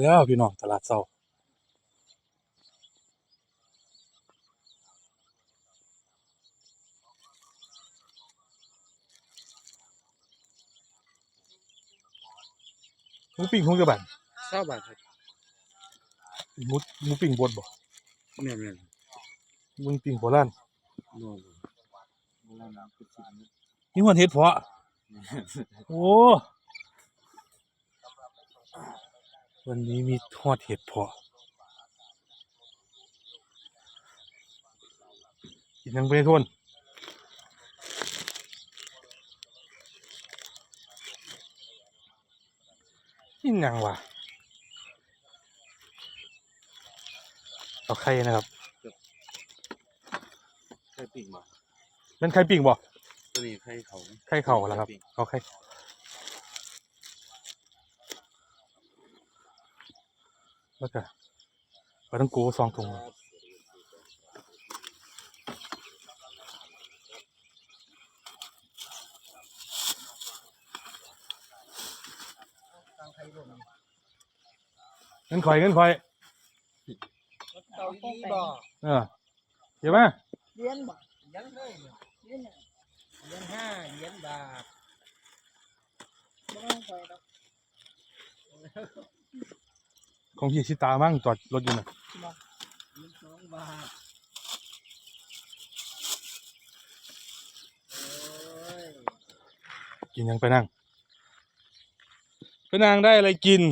แล้วพี่น้องตลาดเช้าหมูปิ้งคงจะบันเศร้าบาทครับหมูหมูปิ้งบดบ่แม่นแม่นหมูปิ้งโบราณโน่นโบราณน้ำคือสิ่งนี้นี่หัวเห็ดเพาะ โอ้ วันนี้มีทอดเห็ดเพาะกินยังไปทนกินยังวะเอาไข่นะครับไข่ปิ้งบ่เป็นไข่ปิ้งบ่ตัวนี้ไข่เขาไข่เข่าแล้วครับปิ้งเอาไข่ แล้วก็ปลาต้องโกสองถุงเงินข่อยเงินข่อยเกาหลีบ่เออเดี๋ยวมาเหรียญบ่เหรียญเลยเนี่ยเหรียญเนี่ยเหรียญห้าเหรียญบาทบ่ต้องคอยดอก ของพี่ชิตามั่งจอดรถอยู่นะบ่เหรียญสองบาทกินยังไปนั่งไปนั่งได้อะไรกิน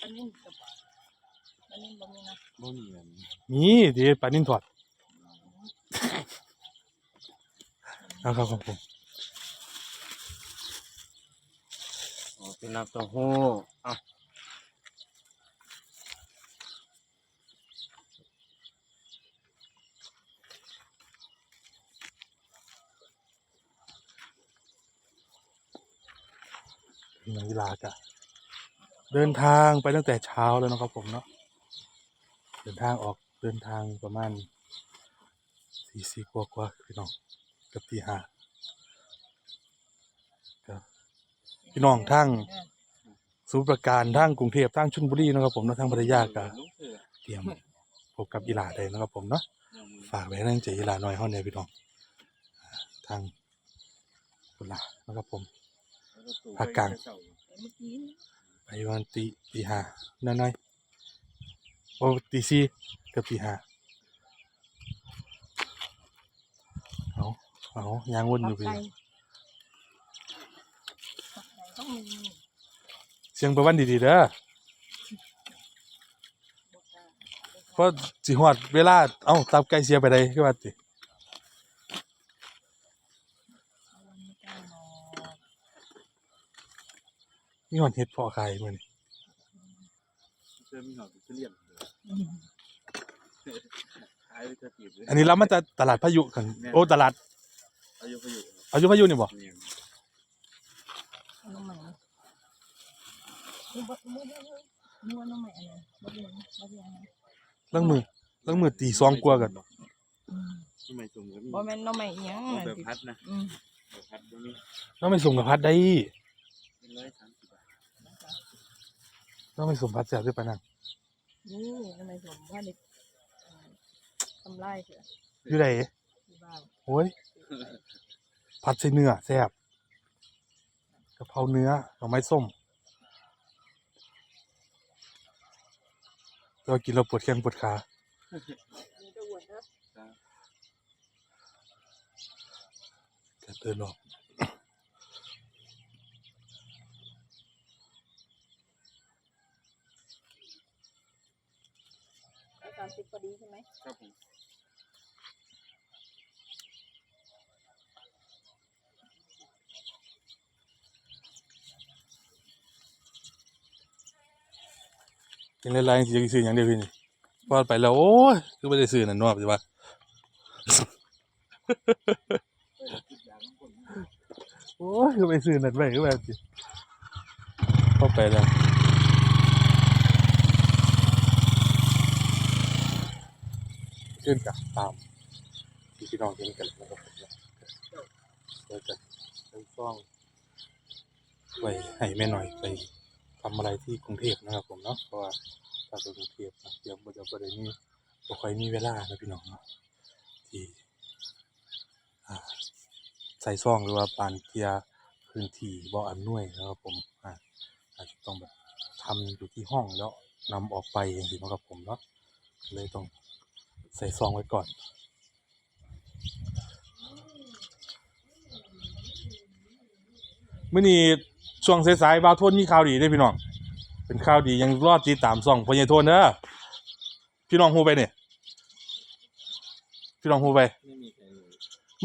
อันนี้กับ อันนี้บ่มีนะบ่มีอันนี้นี่เดี๋ยวปลานิ่นถอดเอาครับของผมอ๋อเป็นน้ำเต้าหู้อะพี่น้องกีฬากะเดินทางไปตั้งแต่เช้าแล้วนะครับผมเนาะ เดินทางออกเดินทางประมาณสี่สี่กว่ากว่าพี่น้องกับตีห้าครับพี่น้องทั้งสุพรปราการทั้งกรุงเทพทั้งชลบุรีนะครับผมนะทั้งพัทยากะลูกเตรียมพบกับกีฬาได้นะครับผมเนาะฝากไว้นั่งใจกีฬาหน้อยห้องเนี่ยพี่น้องทางกุลานะครับผมภาคกลางเมื่อกี้นี่ไปวันตีตีห้าน้อยๆ โอ้ตีสี่เกับตีห้าเอาเอายางวนอยู่ปัพี่กไก่ปักไก่ต้องมีเสียงประวันดีๆเด้อบ่กล้าเพราะสิฮอดเวลา เอ้าตับไก่เสียไปได้คือว่าติเอาวันนี้กล้าหนอกมีฮอดเฮ็ดเพอขายมื้อนี้เสื้อมีหน่อยเป็นเลี่ยมอืม ขายไปจะปีบเลยอันนี้รับมาจากตลาดพายุกัน โอ้ตลาดอายุพายุอายุพายุนี่บ่เนี่ยเอาน้ำใหม่นะนี่บ่บ่บ่บ่นี่ว่าน้ำใหม่อันนั้นบ่เรียนบ่เรียนนะลังมือลังมือตีสองกว่ากันอืมทำไมสมกับมีบ่แม่นน้ำใหม่อิหยังเอานั่นแบบสิพัดนะอืมแบบพัดตรงนี้ต้องไม่ส่งกับพัดได้เป็นร้อยสามสิบบาทต้องไม่ส่งพัดแซ่บด้วยปะนั่ง นี่น้ำใหม่ผมว่าเด็กเอ่อทำไรเถอะอยู่ไหนที่บ้านโอ้ยพัดใส่เนื้อแซ่บกะเพราเนื้อดอกไม้ส้มเรากินเราปวดแข้งปวดขามีตะวันเด้อจะเดินออก สามสิบพอดีใช่ไหมครับผมกินหลายๆสิจะซื้ออย่างเดียวพี่นี่วาดไปแล้ว โอ้ยคือไม่ได้ซื้อนั่นนอกใช่ปะโอ้ยคือไปซื้อนั่นไปคือแบบสิเข้าไปแล้ว ขึ้นกับตามที่พี่น้องเห็นกันนะครับผมเนาะเดี๋ยวจะเริ่มฟ้องไปให้แม่หน่อยไปทำอะไรที่กรุงเทพนะครับผมเนาะเพราะว่าถ้าไปกรุงเทพนะเดี๋ยวมันจะประเด็นนี้บ่ค่อยมีเวลานะพี่น้องเนาะที่ใส่ซองหรือว่าปานเกียร์พื้นที่บ่อำนวยนะครับผมอ่าอาจจะต้องแบบทำอยู่ที่ห้องแล้วนำออกไปอย่างนี้นะครับผมเนาะเลยต้อง ใส่ซองไว้ก่อน มื่อนี้ช่วงสายๆบาวทนมีข่าวดีเด้พี่น้อง เป็นข่าวดียังรอดติดตามซองพญายโทนเด้อพี่น้องฮูไปเนี่ยพี่น้องฮูไปไม่มีใครรู้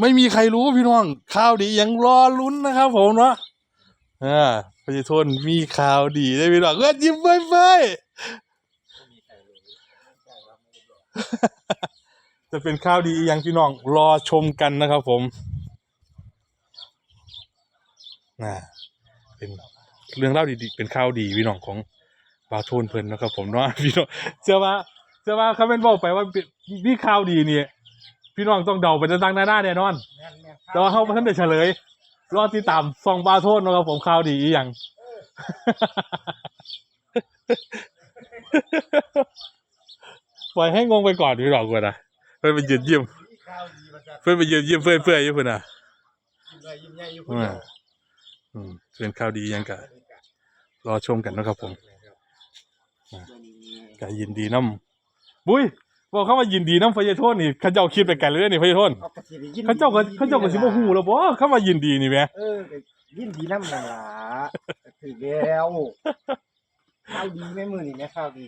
ไม่มีใครรู้พี่น้องข่าวดียังรอลุ้นนะครับผมเนาะเออพญายโทนมีข่าวดีได้พี่น้องเออยิ้มเฟ้ย ไม่มีใครรู้ใช่ครับไม่ได้บอก ๆ จะเป็นข่าวดีอีกอยังพี่น้องรอชมกันนะครับผมน่ะเป็นเรื่องเล่าดีๆเป็นข่าวดีพี่น้องของบาวโทนเพิ่นนะครับ ผมเนาะพี่น้องเชื่อว่าเชื่อว่าเขาเป็นบอกไปว่ามีข่าวดีนี่พี่น้องต้องเดาไปต่างๆหน้าๆแน่นอนแม่นแม่นแต่ว่าเขาไม่ทันได้เฉลย รอติดตามซองบาวโทนนะครับผมข่าวดีอีกอย่าง ปล่อยให้งงไปก่อนพี่น้องก่อนนะเพื่อนไปยืนยิ้มข้าวดีมาจากเพื่อนไปยืนยิ้มเพื่อนเพื่อนอยู่เพื่อนอะยิ้มเลยยิ้มใหญ่อยู่คนเดียวอืมเป็นข่าวดียังกะรอชมกันนะครับผมก็ยินดีน้ำบุ้ยบอกเขาว่ายินดีน้ำพยาโทษนี่เขาเจ้าคิดไปกันเลยนี่พยาโทษเอากระสียินเขาเจ้าก็เขาเจ้าก็สิบ่ฮู้แล้วบ่เขามายินดีนี่แหมเออก็ยินดีน้ำหนาถือแล้วข้าวดีแม่มือนี่แม่ข้าวดี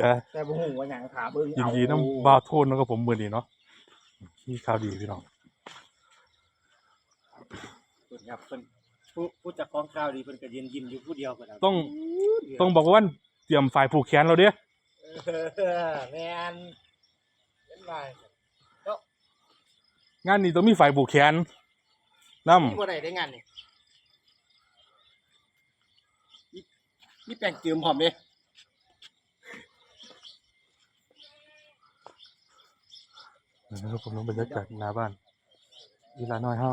ก็แต่บ่ฮู้ว่าหยังขาเบิ่งยินเอาดีน้ำบาวโทษนะครับผมมื้อนี้เนาะมีข่าวดีพี่น้องเพิ่นครับเพิ่นผู้ผู้จักของข้าวดีเพิ่นก็ยืนยิ้มอยู่ผู้เดียวก็ได้ต้องต้องบอกว่าเตรียมฝ่ายผูกแขนเราเด้เออแม่นเป็นไรงานนี้ต้องมีฝ่ายผูกแขนนำมีบ่ได้ได้งานนี่มีมีแป้งเจิมพร้อมเด้ นะครับผมบรรยากาศหน้าบ้านอีหลาน้อยเฮา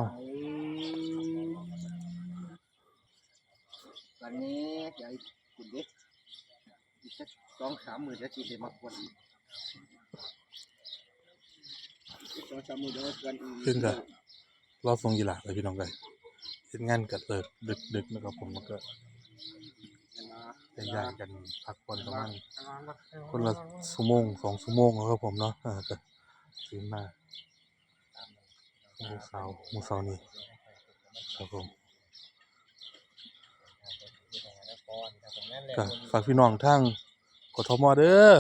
วันนี้เดี๋ยวคุณเด็กอีกสักสองสามหมื่นจะกินได้มากกว่าอีกอีกสองสามหมื่นเดี๋ยวกันอีกซึ่งก็รอส่งอีหลาเลยพี่น้องกันเฮ็ดงานก็เลิกดึกๆนะครับผมก็จะย้ายกันพักผ่อนประมาณคนละชั่วโมงสองชั่วโมงแล้วครับผมเนาะ อ่าก็ตื่นมามื้อเช้ามื้อเช้านี้ครับผมก็ฝากพี่น้องทางกทมเด้อ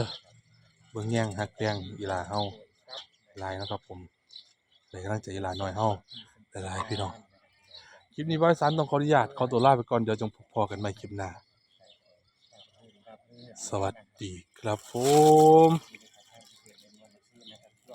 เบิ่งแย่งฮักแพงอีหลาเฮาหลายนะครับผมเป็นกำลังใจอีหลาหน้อยเฮาหลายพี่น้องคลิปนี้บริษัทต้องขออนุญาตขอตัวลาไปก่อนเดี๋ยวจงพบพอกันใหม่คลิปหน้าสวัสดีครับผม